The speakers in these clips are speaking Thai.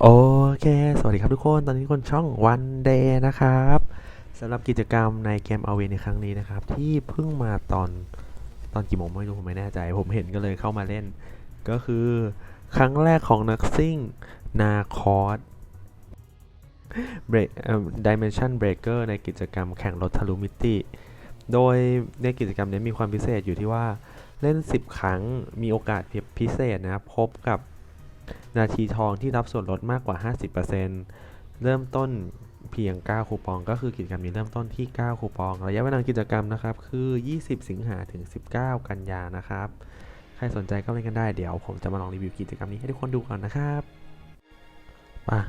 โอเค สวัสดีครับทุกคน ตอนนี้คนช่อง One Day นะครับสำหรับกิจกรรมในเกมเอ w เวในครั้งนี้นะครับ ที่เพิ่งมาตอนตอนกี่โมงไม่รู้ผมไม่แน่ใจ ผมเห็นก็เลยเข้ามาเล่น ก็คือครั้งแรกของนักซิ่งนาคอสเบรกเอ่อ Dimension Breaker ในกิจกรรมแข่งรถทะลุมิติ โดยในกิจกรรมนี้มีความพิเศษอยู่ที่ว่าเล่น 10 ครั้งมีโอกาสพิเศษนะครับพบกับ นาทีทองที่รับส่วนลดมากกว่า 50%เริ่มต้นเพียง 9 คูปอง ก็คือกิจกรรมนี้เริ่มต้นที่ 9 คูปอง ระยะเวลากิจกรรมนะครับ คือ 20 สิงหาถึง 19 กันยานะครับ ใครสนใจก็เล่นกันได้ เดี๋ยวผมจะมาลองรีวิวกิจกรรมนี้ให้ทุกคนดูก่อนนะครับป่ะ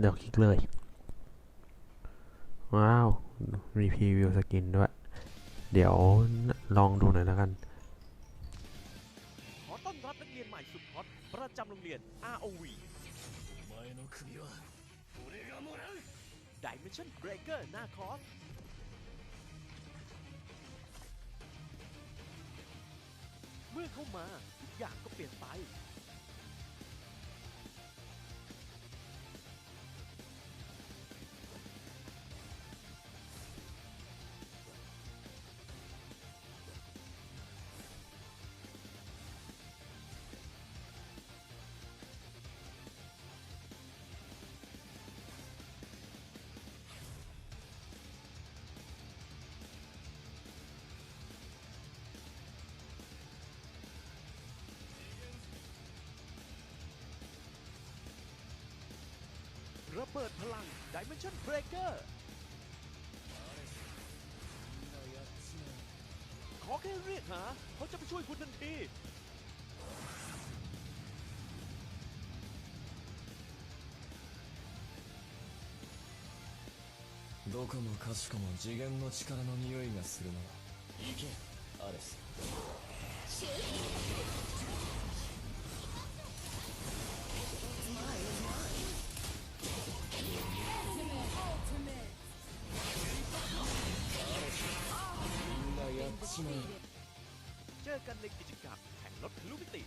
เดี๋ยวคลิกเลย ว้าว มีพรีวิวสกินด้วย เดี๋ยวลองดูหน่อยแล้วกัน ประจำโรงเรียน ROV Dimension Breaker หน้าคอร์สเมื่อเข้ามาทุกอย่างก็เปลี่ยนไป เบิดพลัง Dimension Breaker ขอแค่เรียกหา เขาจะไปช่วยคุณทันที どこもかしこも次元の力の匂いがするな行けアレス กันในกิจกรรมแข่งรถทะลุมิติ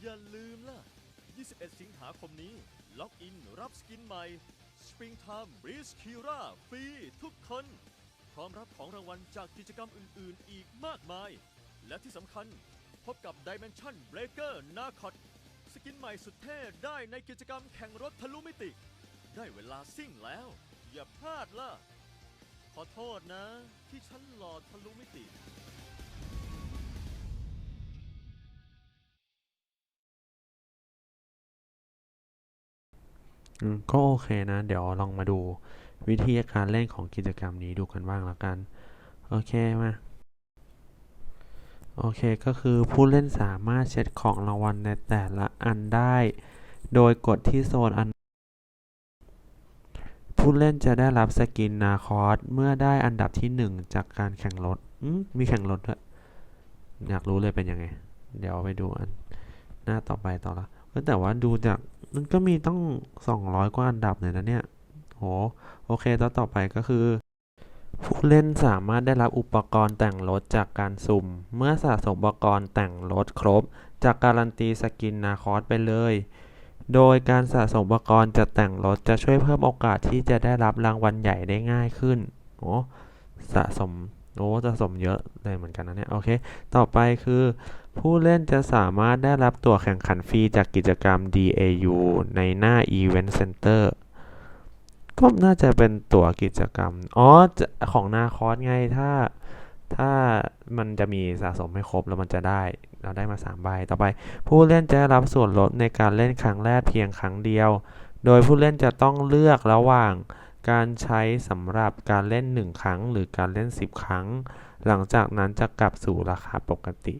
อย่าลืมล่ะ 21 สิงหาคมนี้ ล็อกอินรับสกินใหม่ Springtime Breeze Kira ฟรีทุกคน พร้อมรับของรางวัลจากกิจกรรมอื่น ๆ อีกมากมาย และที่สำคัญพบกับ Dimension Breaker n a c o t สกินใหม่สุดเท่ได้ในกิจกรรมแข่งรถทะลุมิติ ได้เวลาซิ่งแล้ว อย่าพลาดล่ะ อโทษนะ ที่ฉันหลอดทะลุมิติ อืมก็โอเคนะ เดี๋ยวลองมาดูวิธีการเล่นของกิจกรรมนี้ดูกันบ้างแล้วกัน โอเคมา โอเคก็คือผู้เล่นสามารถเช็ดของรางวัลในแต่ละอันได้ โดยกดที่โซนอัน ผู้เล่นจะได้รับสกินนาคอสเมื่อได้อันดับที่หนึ่งจากการแข่งรถมีแข่งรถด้วย อยากรู้เลยเป็นยังไง เดี๋ยวไปดูอัน หน้าต่อไปต่อละเอ้ยแต่ว่าดูจากมันก็มีต้อง 200 กว่าอันดับเลยนะเนี่ยโหโอเคต่อต่อไปก็คือ ผู้เล่นสามารถได้รับอุปกรณ์แต่งรถจากการสุ่ม เมื่อสะสมอุปกรณ์แต่งรถครบ จากการันตีสกินนาคอสไปเลย โดยการสะสมอุปกรณ์จะแต่งรถจะช่วยเพิ่มโอกาสที่จะได้รับรางวัลใหญ่ได้ง่ายขึ้นโอ้สะสมโอ้สะสมเยอะเลยเหมือนกันนะเนี่ย โอเค ต่อไปคือ ผู้เล่นจะสามารถได้รับตั๋วแข่งขันฟรีจากกิจกรรม DAU ในหน้า Event Center ก็น่าจะเป็นตั๋วกิจกรรม อ๋อ ของนาคอสไงถ้า ถ้ามันจะมีสะสมให้ครบแล้วมันจะได้เราได้มา3ใบต่อไป ผู้เล่นจะได้รับส่วนลดในการเล่นครั้งแรกเพียงครั้งเดียว โดยผู้เล่นจะต้องเลือกระหว่างการใช้สำหรับการเล่น 1 ครั้ง หรือการเล่น 10 ครั้ง หลังจากนั้นจะกลับสู่ราคาปกติ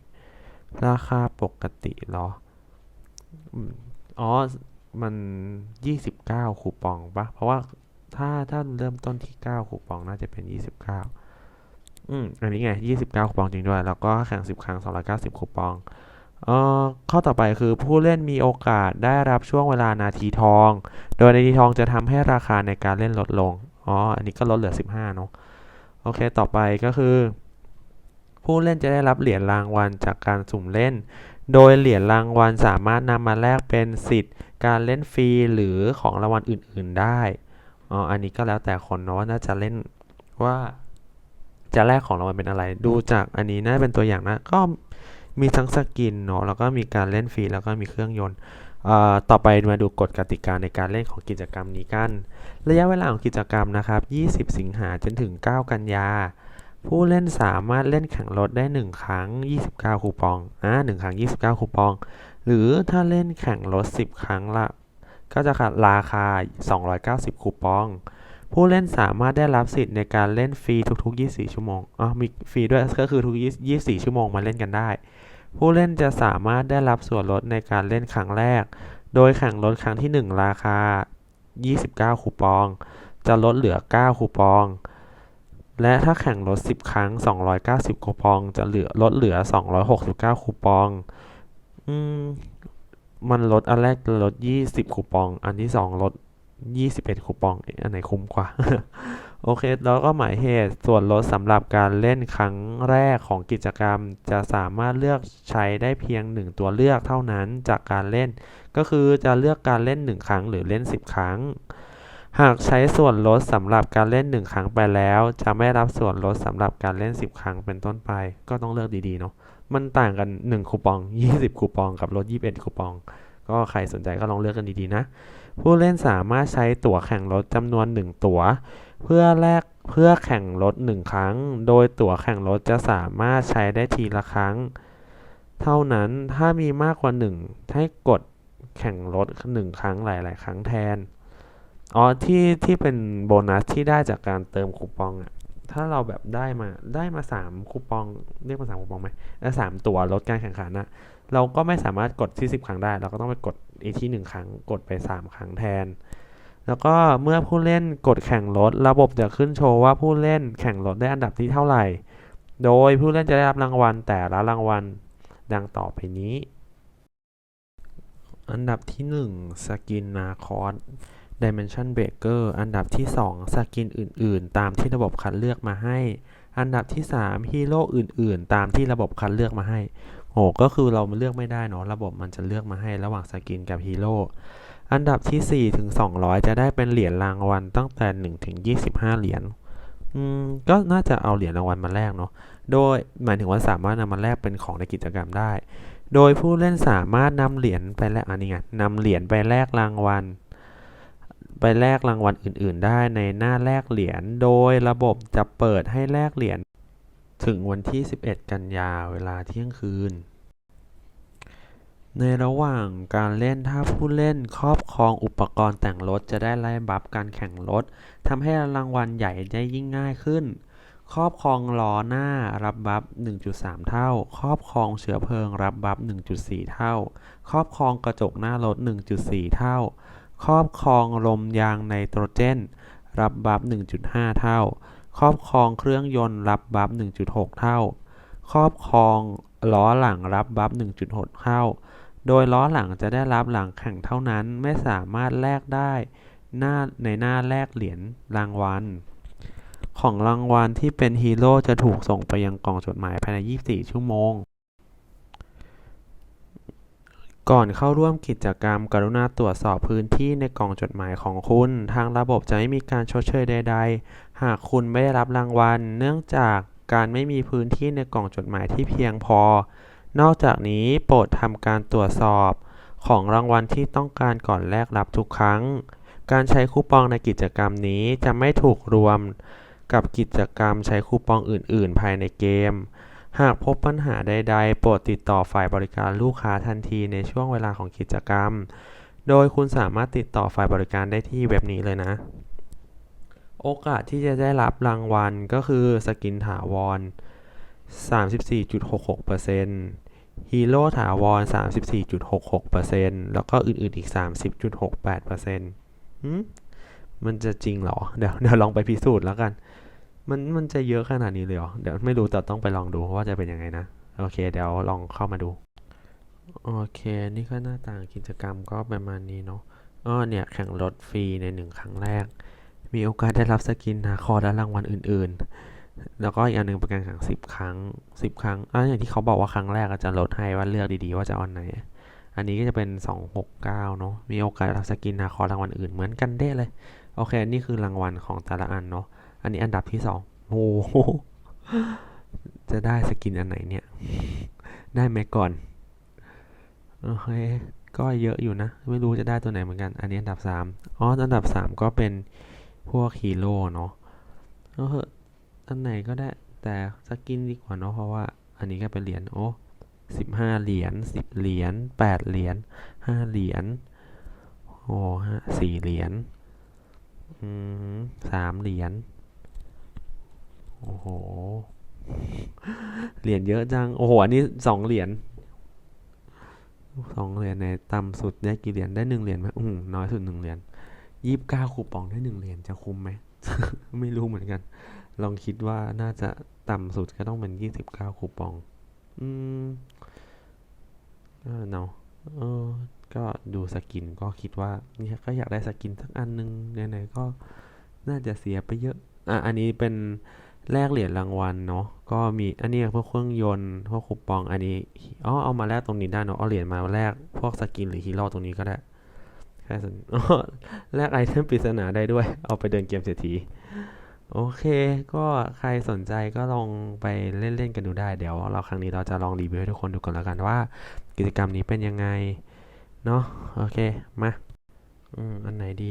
ราคาปกติหรออ๋อมัน 29 คูปองปะเพราะว่าถ้าถ้าเริ่มต้นที่ 9 คูปองน่าจะเป็น 29 อืมอันนี้ไง29คูปองจริงด้วย แล้วก็แข่ง10ครั้ง290คูปองเอ่อข้อต่อไปคือผู้เล่นมีโอกาสได้รับช่วงเวลานาทีทอง โดยนาทีทองจะทำให้ราคาในการเล่นลดลง อ๋อ อันนี้ก็ลดเหลือ 15เนอะโอเค ต่อไปก็คือ ผู้เล่นจะได้รับเหรียญรางวัลจากการสุ่มเล่น โดยเหรียญรางวัลสามารถนำมาแลกเป็นสิทธิ์ การเล่นฟรีหรือของรางวัลอื่น ๆได้ อ๋อ อันนี้ก็แล้วแต่คนเนาะว่าจะเล่นว่า จะแลกของรางวัลเป็นอะไร ดูจากอันนี้น่าเป็นตัวอย่างนะ ก็มีทั้งสกินเนาะแล้วก็มีการเล่นฟรีแล้วก็มีเครื่องยนต์ต่อไปมาดูกฎกติกาในการเล่นของกิจกรรมนี้กัน ระยะเวลาของกิจกรรมนะครับ 20 สิงหาจนถึง 9 กันยา ผู้เล่นสามารถเล่นแข่งรถได้ 1 ครั้ง 29 คูปอง อ่า1ครั้ง 29 คูปอง หรือถ้าเล่นแข่งรถ 10 ครั้งละ ก็จะราคา 290 คูปอง ผู้เล่นสามารถได้รับสิทธิ์ในการเล่นฟรีทุกๆ 24 ชั่วโมงอ๋อมีฟรีด้วยก็คือทุก 24 ชั่วโมงมาเล่นกันได้ ผู้เล่นจะสามารถได้รับส่วนลดในการเล่นครั้งแรก โดยแข่งรถครั้งที่ 1 ราคา 29 คูปอง จะลดเหลือ 9 คูปอง และถ้าแข่งรถ10 ครั้ง 290 คูปอง จะเหลือลดเหลือ 269 คูปอง อืม มันลดอันแรกลด 20 คูปอง อันที่ 2 ลด 21 คูปองอันไหนคุ้มกว่า โอเค แล้วก็หมายเหตุส่วนลดสำหรับการเล่นครั้งแรกของกิจกรรม จะสามารถเลือกใช้ได้เพียง 1 ตัวเลือกเท่านั้นจากการเล่น ก็คือจะเลือกการเล่น 1 ครั้งหรือเล่น 10 ครั้ง หากใช้ส่วนลดสำหรับการเล่น 1 ครั้งไปแล้ว จะไม่รับส่วนลดสำหรับการเล่น 10 ครั้งเป็นต้นไป ก็ต้องเลือกดีๆเนาะมันต่างกัน 1 คูปอง 20 คูปอง กับลด21 คูปอง ก็ใครสนใจก็ลองเลือกกันดีๆนะ ผู้เล่นสามารถใช้ตั๋วแข่งรถจำนวน1ตั๋ว เพื่อแลกเพื่อแข่งรถ1ครั้ง โดยตั๋วแข่งรถจะสามารถใช้ได้ทีละครั้ง เท่านั้นถ้ามีมากกว่า1ให้กดแข่งรถ1ครั้งหลาย ๆ ครั้งแทนอ๋อที่ที่เป็นโบนัสที่ได้จากการเติมคูปองอะ ถ้าเราแบบได้มาได้มาสามคูปองเรียกมาสามคูปองไหมแล้วสามตัวลดการแข่งขันนะเราก็ไม่สามารถกดที่สิบครั้งได้ เราก็ต้องไปกดอีกที่หนึ่งครั้งกดไปสามครั้งแทน แล้วก็เมื่อผู้เล่นกดแข่งรถระบบจะขึ้นโชว์ว่าผู้เล่นแข่งรถได้อันดับที่เท่าไหร่ โดยผู้เล่นจะได้รับรางวัลแต่ละรางวัลดังต่อไปนี้ อันดับที่หนึ่งสกินนาคอส Dimension Breaker อันดับที่ 2 สกินอื่น ๆ ตามที่ระบบคัดเลือกมาให้ อันดับที่ 3 ฮีโร่อื่น ๆ ตามที่ระบบคัดเลือกมาให้ โห ก็คือเราเลือกไม่ได้เนาะ ระบบมันจะเลือกมาให้ระหว่างสกินกับฮีโร่ อันดับที่4ถึง200 จะได้เป็นเหรียญรางวัลตั้งแต่1ถึง25 เหรียญ อืม ก็น่าจะเอาเหรียญรางวัลมาแลกเนาะ โดยหมายถึงว่าสามารถนำมาแลกเป็นของในกิจกรรมได้ โดยผู้เล่นสามารถนำเหรียญไปแลกอันนี้ไงนำเหรียญไปแลกรางวัล ไปแลกรางวัลอื่น ๆ ได้ในหน้าแลกเหรียญ โดยระบบจะเปิดให้แลกเหรียญถึงวันที่ 11 กันยาเวลาเที่ยงคืน ในระหว่างการเล่นถ้าผู้เล่นครอบครองอุปกรณ์แต่งรถจะได้ไล่บัฟการแข่งรถทำให้รางวัลใหญ่ได้ยิ่งง่ายขึ้น ครอบครองล้อหน้ารับบัฟ 1.3 เท่า ครอบครองเชื้อเพลิงรับบัฟ 1.4 เท่า ครอบครองกระจกหน้ารถ 1.4 เท่า ครอบครองลมยางไนโตรเจน รับบัฟ 1.5 เท่า ครอบครองเครื่องยนต์รับบัฟ 1.6 เท่า ครอบครองล้อหลังรับบัฟ 1.6 เท่า โดยล้อหลังจะได้รับหลังแข่งเท่านั้นไม่สามารถแลกได้หน้าในหน้าแลกเหรียญรางวัล ของรางวัลที่เป็นฮีโร่จะถูกส่งไปยังกล่องจดหมายภายใน 24 ชั่วโมง ก่อนเข้าร่วมกิจกรรม กรุณาตรวจสอบพื้นที่ในกล่องจดหมายของคุณ ทางระบบจะไม่มีการชดเชยใด ๆ หากคุณไม่ได้รับรางวัล เนื่องจากการไม่มีพื้นที่ในกล่องจดหมายที่เพียงพอ นอกจากนี้โปรดทำการตรวจสอบ ของรางวัลที่ต้องการก่อนแลกรับทุกครั้ง การใช้คูปองในกิจกรรมนี้จะไม่ถูกรวม กับกิจกรรมใช้คูปองอื่น ๆ ภายในเกม หากพบปัญหาใด ๆ โปรดติดต่อฝ่ายบริการลูกค้าทันทีในช่วงเวลาของกิจกรรม โดยคุณสามารถติดต่อฝ่ายบริการได้ที่เว็บนี้เลยนะ โอกาสที่จะได้รับรางวัลก็คือสกินถาวร 34.66%ฮีโร่ถาวร 34.66%แล้วก็อื่น ๆ อีก 30.68%หืมมันจะจริงเหรอ เดี๋ยวเดี๋ยวลองไปพิสูจน์แล้วกัน มันมันจะเยอะขนาดนี้เลยเหรอ เดี๋ยวไม่รู้แต่ต้องไปลองดูว่าจะเป็นยังไงนะ โอเค เดี๋ยวลองเข้ามาดู โอเค นี่ก็หน้าต่างกิจกรรมก็ประมาณนี้เนาะอ้อเนี่ยแข่งรถฟรีในหนึ่งครั้งแรก มีโอกาสได้รับสกินนาคอและรางวัลอื่น ๆ แล้วก็อีกอันหนึ่งเป็นการแข่งสิบครั้งสิบครั้งอะอย่างที่เขาบอกว่าครั้งแรกอาจจะลดให้ว่าเลือกดีๆว่าจะอาอันไหน อันนี้ก็จะเป็นสองหกเก้าเนาะ มีโอกาสรับสกินนาคอรางวัลอื่นเหมือนกันได้เลย โอเค นี่คือรางวัลของแต่ละอันเนาะ อันนี้อันดับที่สองโอ้โหจะได้สกินอันไหนเนี่ย ได้ไหมก่อนโอเคก็เยอะอยู่นะ ไม่รู้จะได้ตัวไหนเหมือนกัน อันนี้อันดับสามอ๋อ อันดับสามก็เป็นพวกฮีโร่เนาะเหออันไหนก็ได้ แต่สกินดีกว่าเนาะ เพราะว่า อันนี้ก็เป็นเหรียญ โอ้สิบห้าเหรียญสิบเหรียญแปดเหรียญห้าเหรียญ โอ้ห้าสี่เหรียญ อืมสามเหรียญ โอ้โห เหรียญเยอะจัง โอ้โห อันนี้สองเหรียญสองเหรียญในต่ำสุดได้กี่เหรียญได้หนึ่งเหรียญไหมอืมน้อยสุดหนึ่งเหรียญยี่สิบเก้าคูปองได้หนึ่งเหรียญจะคุ้มไหม ไม่รู้เหมือนกัน ลองคิดว่าน่าจะต่ำสุดก็ต้องเป็นยี่สิบเก้าคูปอง อืมเออเนาะเออ ก็ดูสกินก็คิดว่าเนี่ยก็อยากได้สกินสักอันนึงไหนๆก็น่าจะเสียไปเยอะ อะ อันนี้เป็น แลกเหรียญรางวัลเนาะก็มีอันนี้พวกเครื่องยนต์พวกคูปองอันนี้อ๋อเอามาแลกตรงนี้ได้เนาะเอาเหรียญมาแลกพวกสกินหรือฮีโร่ตรงนี้ก็ได้แค่สนแลกไอเทมปริศนาได้ด้วย เอาไปเดินเกมเศรษฐีโอเค ก็ใครสนใจก็ลองไปเล่นๆกันดูได้ เดี๋ยวเราครั้งนี้เราจะลองรีวิวให้ทุกคนดูก่อนแล้วกันว่า กิจกรรมนี้เป็นยังไง เนาะโอเค มาอืมอันไหนดี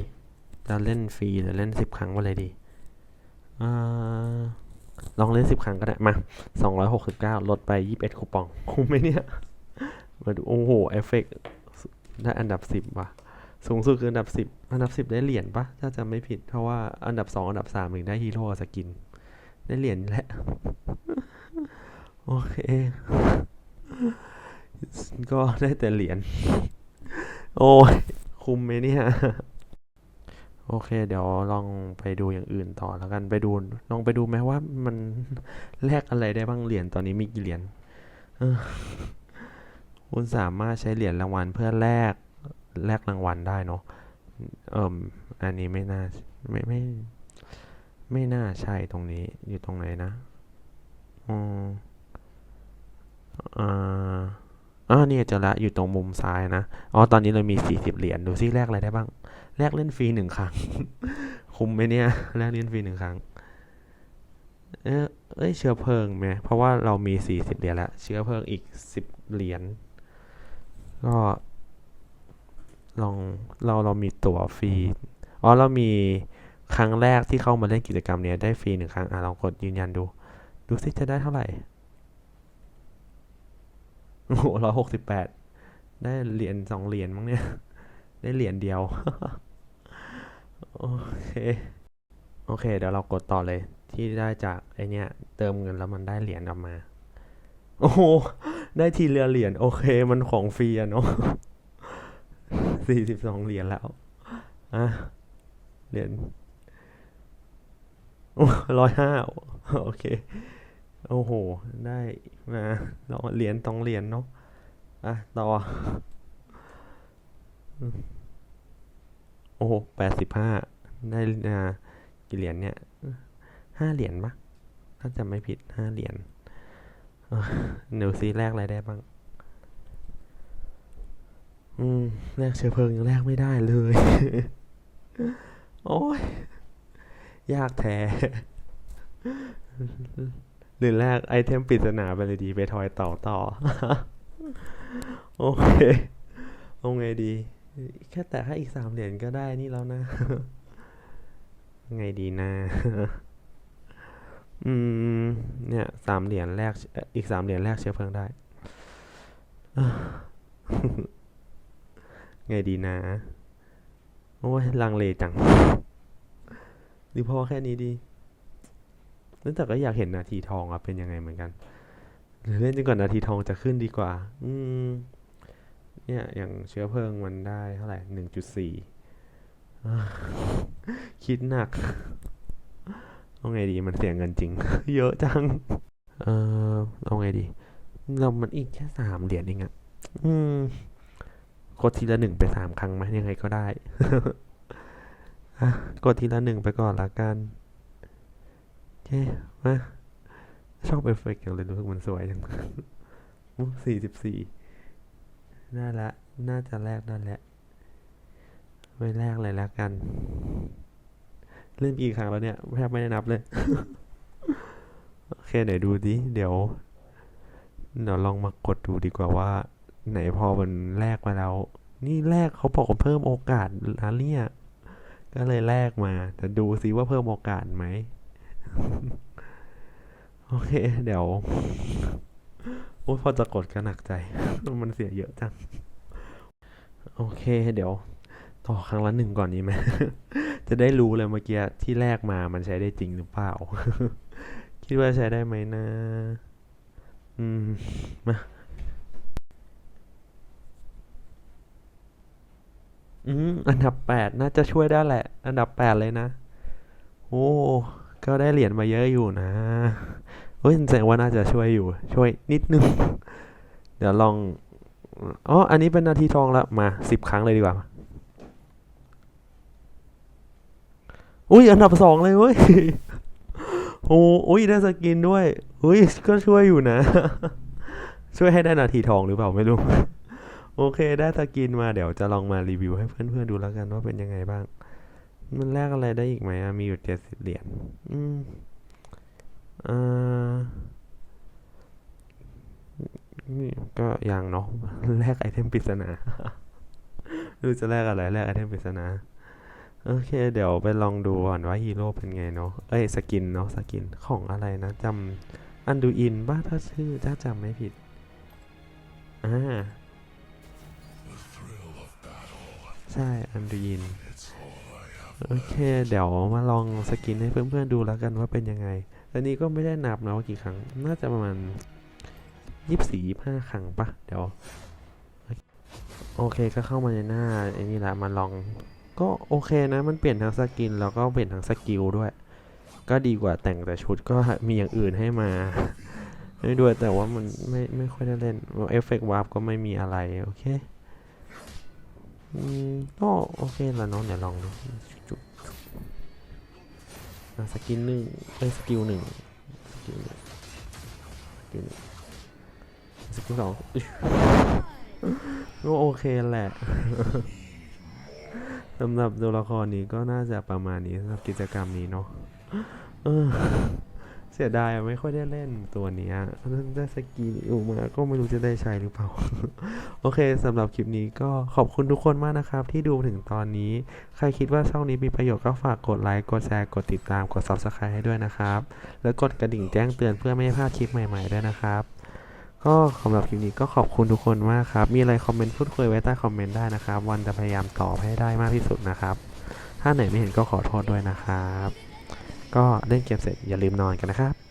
เราเล่นฟรีหรือเล่นสิบครั้งไปเลยดีอ่า ลองเล่นสิบครั้งก็ได้ มาสองร้อยหกสิบเก้าลดไปยี่สิบเอ็ดคูปองคุ้มไหมเนี่ย มาดู โอ้โห เอฟเฟกต์ได้อันดับสิบว่ะ สูงสุดคืออันดับสิบอันดับสิบได้เหรียญปะถ้าจำไม่ผิด เพราะว่าอันดับสองอันดับสามถึงได้ฮีโร่สกิน ได้เหรียญแหละ โอเค ก็ได้แต่เหรียญ โอ้ย คุ้มไหมเนี่ย โอเค เดี๋ยวลองไปดูอย่างอื่นต่อแล้วกันไปดูลองไปดูไหมว่ามันแลกอะไรได้บ้างเหรียญตอนนี้มีกี่เหรียญคุณสามารถใช้เหรียญรางวัลเพื่อแลกแลกรางวัลได้เนาะเอิมอันนี้ไม่น่าไม่ไม่ไม่น่าใช่ตรงนี้อยู่ตรงไหนนะอืมอ่า อ่านี่เจอละอยู่ตรงมุมซ้ายนะ อ๋อ ตอนนี้เรามีสี่สิบเหรียญ ดูซิแลกอะไรได้บ้าง แลกเล่นฟรีหนึ่งครั้ง คุ้มไหมเนี่ย แลกเล่นฟรีหนึ่งครั้ง เออเอ้ย เชื้อเพลิงไหม เพราะว่าเรามีสี่สิบเหรียญแล้วเชื้อเพลิงอีกสิบเหรียญ ก็ ลอง เรา เรามีตั๋วฟรี อ๋อ เรามีครั้งแรกที่เข้ามาเล่นกิจกรรมเนี้ยได้ฟรีหนึ่งครั้ง อะลองกดยืนยันดู ดูซิจะได้เท่าไหร่ โอ้โหร้อยหกสิบแปดได้เหรียญสองเหรียญมั้งเนี่ย ได้เหรียญเดียว โอเค โอเค เดี๋ยวเรากดต่อเลยที่ได้จากไอเนี้ยเติมเงินแล้วมันได้เหรียญออกมา โอ้โห ได้ทีละเหรียญโอเค มันของฟรีอะเนาะสี่สิบสองเหรียญแล้วอะเหรียญร้อยห้าโอเค โอ้โห ได้มาเหรียญสองเหรียญเนาะอะ ต่อ โอ้โหแปดสิบห้าได้อ่ากี่เหรียญเนี่ยห้าเหรียญปะถ้าจำไม่ผิดห้าเหรียญเอ้อเดี๋ยวซีแรกอะไรได้บ้าง อืมแลกเชื้อเพลิงยังแลกไม่ได้เลย โอ้ย ยากแท้ หรือแลกไอเทมปริศนาไปเลยดีไปทอยต่อต่อ โอเคเอาไงดี แค่แต่ให้อีกสามเหรียญก็ได้นี่แล้วนะ ไงดีนะ อืม เนี่ยสามเหรียญแรกเอ่ออีกสามเหรียญแรกเชื้อเพลิงได้ ไงดีนะ โอ้ยลังเลจังหรือพอแค่นี้ดี แต่ก็อยากเห็นนาทีทองอะเป็นยังไงเหมือนกัน หรือเล่นจนกว่านาทีทองจะขึ้นดีกว่า อืม เนี่ย อย่างเชื้อเพลิงมันได้เท่าไหร่หนึ่งจุดสี่คิดหนักเอาไงดีมันเสียเงินจริง เยอะจัง เออเอาไงดี เรามันอีกแค่สามเหรียญเองอะอืมกดทีละหนึ่งไปสามครั้งไหมยังไงก็ได้กดทีละหนึ่งไปก่อนละกัน เคมาชอบเอฟเฟกต์อย่างเลยรู้สึกมันสวยจังสี่สิบสี่น่าละ น่าจะแลกนั่นแหละไม่แลกเลยแล้วกัน เล่นกี่ครั้งแล้วเนี่ยแทบไม่ได้นับเลย โอเคไหนดูดิ เดี๋ยว เดี๋ยวลองมากดดูดีกว่าว่า ไหนพอมันแลกมาแล้ว นี่แลกเขาบอกว่าเพิ่มโอกาสนะเนี่ย ก็เลยแลกมา แต่ดูซิว่าเพิ่มโอกาสไหม โอเค เดี๋ยวโอ้ยพอจะกดก็หนักใจ มันเสียเยอะจัง โอเค เดี๋ยว ต่อครั้งละหนึ่งก่อนนี้ไหมจะได้รู้เลยเมื่อกี้ที่แรกมามันใช้ได้จริงหรือเปล่า คิดว่าใช้ได้ไหมนะ อืม มาอืมอันดับแปดน่าจะช่วยได้แหละ อันดับแปดเลยนะ โอ้ ก็ได้เหรียญมาเยอะอยู่นะเฮ้ยแสดงว่าน่าจะช่วยอยู่ ช่วยนิดนึง เดี๋ยวลอง อ๋อ อันนี้เป็นนาทีทองแล้ว มาสิบครั้งเลยดีกว่า อุ้ย อันดับสองเลยเว้ย โอ้อุ้ย ได้สกินด้วย อุ้ย ก็ช่วยอยู่นะ ช่วยให้ได้นาทีทองหรือเปล่าไม่รู้ โอเค ได้สกินมา เดี๋ยวจะลองมารีวิวให้เพื่อนๆดูแล้วกันว่าเป็นยังไงบ้าง มันแลกอะไรได้อีกไหมมีอยู่เจ็ดสิบเหรียญ อืมอ่านี่ก็ยังเนาะแลกไอเทมปริศนาไม่รู้จะแลกอะไรแลกไอเทมปริศนา โอเค เดี๋ยวไปลองดูก่อนว่าฮีโร่เป็นไงเนาะ เอ้ยสกินเนาะสกินของอะไรนะจำอันดูอินบ้าถ้าชื่อถ้าจำไม่ผิด อ่า ใช่อันดูอิน โอเค เดี๋ยวมาลองสกินให้เพื่อนๆดูแล้วกันว่าเป็นยังไงอันนี้ก็ไม่ได้นับนะว่ากี่ครั้ง น่าจะประมาณยี่สิบสี่ยี่ห้าครั้งปะเดี๋ยว โอเคก็เข้ามาในหน้าไอ้นี่ละมาลอง ก็โอเคนะ มันเปลี่ยนทั้งสกินแล้วก็เปลี่ยนทั้งสกิลด้วย ก็ดีกว่าแต่งแต่ชุดก็มีอย่างอื่นให้มาให้ด้วยแต่ว่ามันไม่ไม่ค่อยได้เล่นเอฟเฟกต์วาร์ปก็ไม่มีอะไร โอเคอืมก็โอเคแล้วเนาะเดี๋ยวลองดู สกินหนึ่งเอ้ยสกิลหนึ่งสกิลหนึ่งสกิลหนึ่งสกิลสองก็โอเคแหละสำหรับตัวละครนี้ก็น่าจะประมาณนี้สำหรับกิจกรรมนี้เนาะ เสียดายไม่ค่อยได้เล่นตัวเนี้ได้สกีอยู่มาก็ไม่รู้จะได้ใช้หรือเปล่า โอเคสำหรับคลิปนี้ก็ขอบคุณทุกคนมากนะครับ ที่ดูถึงตอนนี้ ใครคิดว่าช่องนี้มีประโยชน์ก็ฝากกดไลค์กดแชร์กดติดตามกด subscribe ให้ด้วยนะครับ แล้วกดกระดิ่งแจ้งเตือนเพื่อไม่ให้พลาดคลิปใหม่ๆด้วยนะครับ ก็สำหรับคลิปนี้ก็ขอบคุณทุกคนมากครับ มีอะไรคอมเมนต์พูดคุยไว้ใต้คอมเมนต์ได้นะครับ วันจะพยายามตอบให้ได้มากที่สุดนะครับ ถ้าไหนไม่เห็นก็ขอโทษด้วยนะครับ ก็เล่นเกมเสร็จอย่าลืมนอนกันนะครับ